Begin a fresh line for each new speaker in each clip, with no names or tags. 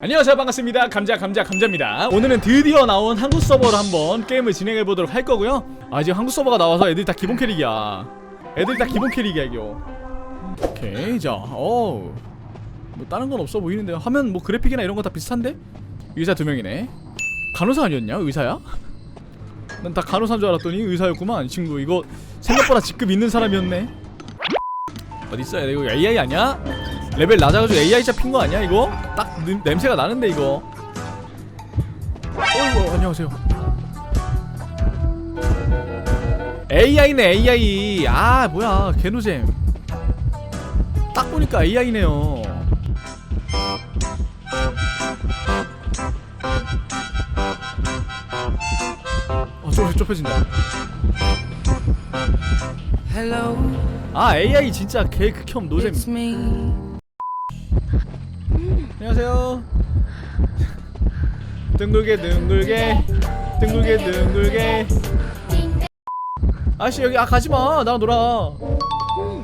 안녕하세요. 반갑습니다. 감자 감자 감자입니다. 오늘은 드디어 나온 한국 서버로 한번 게임을 진행해 보도록 할 거고요. 아 지금 한국 서버가 나와서 애들 다 기본 캐릭이야. 애들 다 기본 캐릭이야 이거. 오케이 자어뭐 다른 건 없어 보이는데요 화면 뭐 그래픽이나 이런 거 다 비슷한데? 의사 두 명이네. 간호사 아니었냐 의사야? 난 다 간호사인 줄 알았더니 의사였구만. 이 친구 이거 생각보다 직급 있는 사람이었네. 어딨어 이거 AI 아니야? 레벨 낮아가지고 AI 잡힌 거 아니야 이거? 딱 느- 냄새가 나는데 이거. 어이구 안녕하세요. AI네 AI 아 뭐야 개노잼. 딱 보니까 AI네요. 어 좁, 좁혀진다.
Hello,
아 AI 진짜 개 극혐 노잼. 안녕하세요. 둥글게 둥글게 둥글게 둥글게. 아저씨 여기 아 가지 마. 나랑 놀아.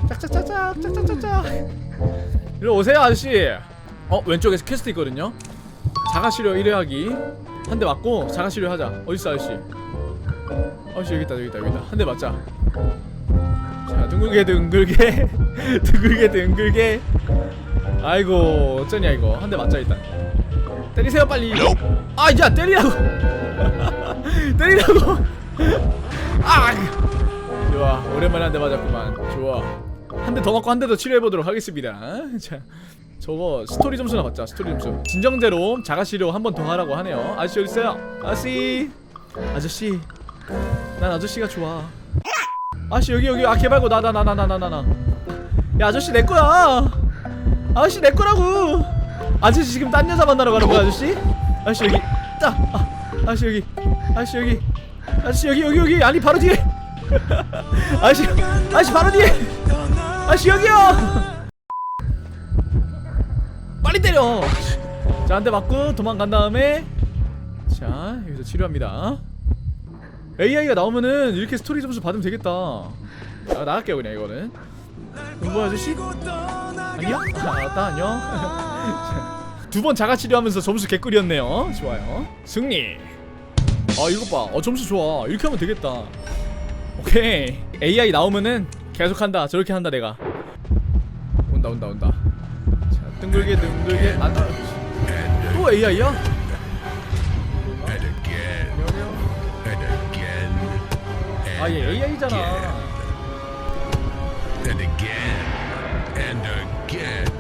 짝짝짝짝 짝짝짝짝. 이리 오세요 아저씨. 어 왼쪽에 퀘스트 있거든요. 자가시료 1회하기 한 대 맞고 자가시료 하자. 어디 있어 아저씨? 아저씨 여기 있다 여기 있다 여기 있다. 한 대 맞자. 자 둥글게 둥글게 둥글게 둥글게. 아이고 어쩌냐 이거. 한 대 맞자 일단. 때리세요 빨리. 아 야 때리라고. 때리라고. 아 좋아. 오랜만에 한 대 맞았구만. 좋아. 한 대 더 맞고 한 대 더 치료해보도록 하겠습니다. 자 저거 스토리 점수나 받자 스토리 점수. 진정제로 자가시료 한 번 더 하라고 하네요. 아저씨 어디 있어요? 아저씨. 아저씨. 난 아저씨가 좋아. 아저씨 여기 여기. 아 개발고 나 나 나 나 나 나 나야 아저씨 내 거야 아저씨 내 거라고. 아저씨 지금 딴 여자 만나러 가는 거야 아저씨? 아저씨 여기 딱. 아, 아저씨 여기. 아저씨 여기. 아저씨 여기 여기 여기 아니 바로 뒤에. 아저씨 아저씨 바로 뒤에. 아저씨 여기요. 빨리 때려. 자 한 대 맞고 도망간 다음에 자 여기서 치료합니다. AI가 나오면은 이렇게 스토리 점수 받으면 되겠다. 아, 나갈게요 그냥 이거는. 공부 아저씨? 아니야? 아, 나 안녕. 두 번 자가 치료하면서 점수 개꿀이었네요. 좋아요. 승리. 아 이것 봐. 어 점수 좋아. 이렇게 하면 되겠다. 오케이. AI 나오면은 계속 한다. 저렇게 한다 내가. 온다 온다 온다. 자 둥글게 둥글게 안. 또 AI야? 아얘 AI잖아. and again, and again.